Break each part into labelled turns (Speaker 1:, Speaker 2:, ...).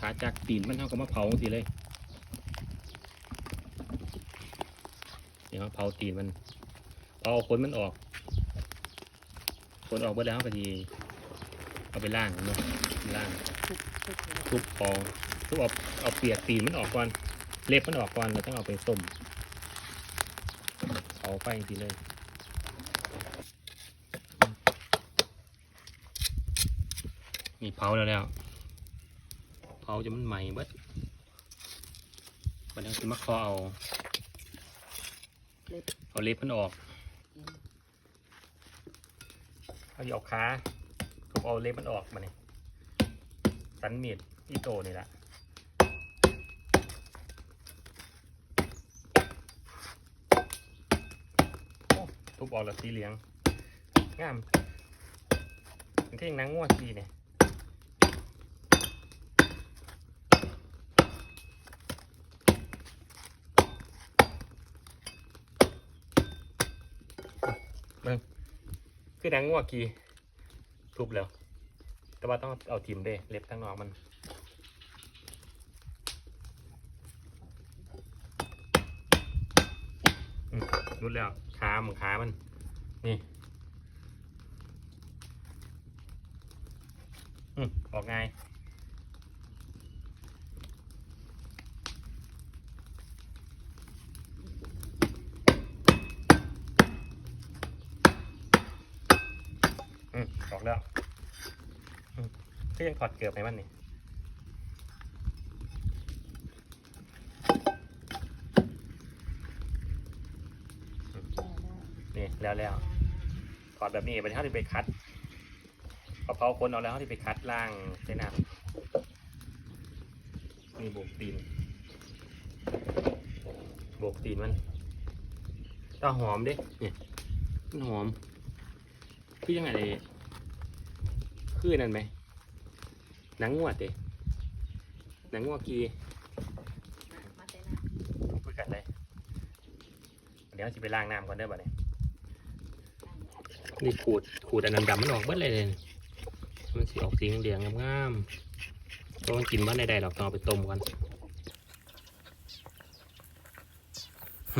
Speaker 1: ขาจากตีนมันเท่ากับมะเผาสิเลยเดี๋ยวเผาตีนมันเอาขนมันออกขนออกเบิดแล้วก็ดีเอาไปล่างเนาะล่าง
Speaker 2: ทุกทุก
Speaker 1: ทุบอทุบเอาเอาเปียกตีนมันออกก่อนเล็บมันออกก่อนแล้วต้องเอาไปต้มเอาไปจริงเลย มีเผาแล้วแล้ว เผาจะมันใหม่เบิดบัดนี้คือมาคอเอา
Speaker 2: เเอา
Speaker 1: เล็บมันออกเอาเอาขาทุบเอาเล็บมันออกมาเนี่ยสันมีดอีโตนี่แหละทุบออกแล้วสีเหลืองงามเป็นที่นังง่วสีเนี่ย คือหนังงัวกีทุบแล้ว แต่ว่าต้องเอาทิมเด้เล็บทั้งนอกมันรุดแล้วขามันขามัน นี่อืออกง่ายอืมออก แล้วอืมก็ยังถอดเกือบให้มันนี่นี่แล้วแล้วถอดแบบนี้ไปเท่าที่ไปคัดพอเผาคนเอาแล้วเท่าที่ไปคัดล่างใส่น้ำนี่โบกตีนโบกตีนมันถ้าหอมด้เนี่ยมันหอมคือยังไงเลย คือนั่นไหมหนังงวดเด้หนังงวดกี
Speaker 2: มาแต่น้
Speaker 1: คุยกันเลยเดี๋ยวจะไปล้างน้ำก่อนเด้อบ่เนี่ยนี่ขูดขูดอันดำๆมันออกเบิดเลยเลยมันสีออกสีเหลืองๆงามๆเพราะมันกินบ้านใดๆหรอกต้องเอาไปต้มกัน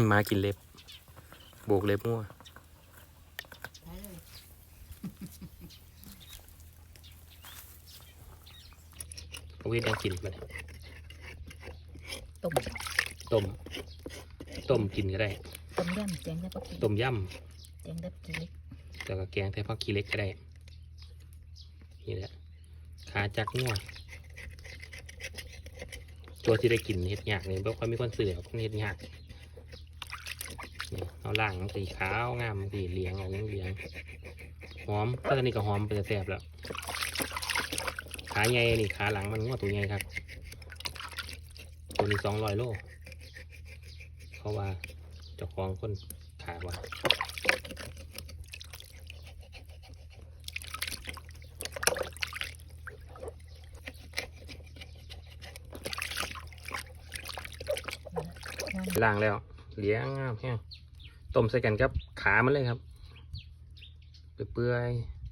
Speaker 1: หมากินเล็บ โบกเล็บมั่วำ
Speaker 2: ได้เลย
Speaker 1: เอา วิทย์ยังกินไปเลย
Speaker 2: ต้ม
Speaker 1: ต้มต้มกินก็ได้
Speaker 2: ต้มยำแจงได้ปะกี้
Speaker 1: ต้มย
Speaker 2: แจงได้ปะกี้ำ
Speaker 1: แล้วก็แกงแต่ผักขี้เหล็กก็ได้ นี่แหละ ขาจักงัวตัวที่ได้กินเห็ดยากนี่บ่ค่อยมีคนซื้อหรอกเห็ดยากนี่เอาล่างมันสีขาวงามสีเหลียงเอะไรเหลียงหอมก็ตอนนี้ก็หอมไปแซ่บแล้ว ขาใหญ่นี่ขาหลังมันงวตัวใหญ่ครับ ตัวนี้สองร้อยโลเพราะว่าเจ้าของคนขาว่าล้างแล้วเลี้ยงงามแห้งต้มใส่กันกับขามันเลยครับ เปื่อยๆ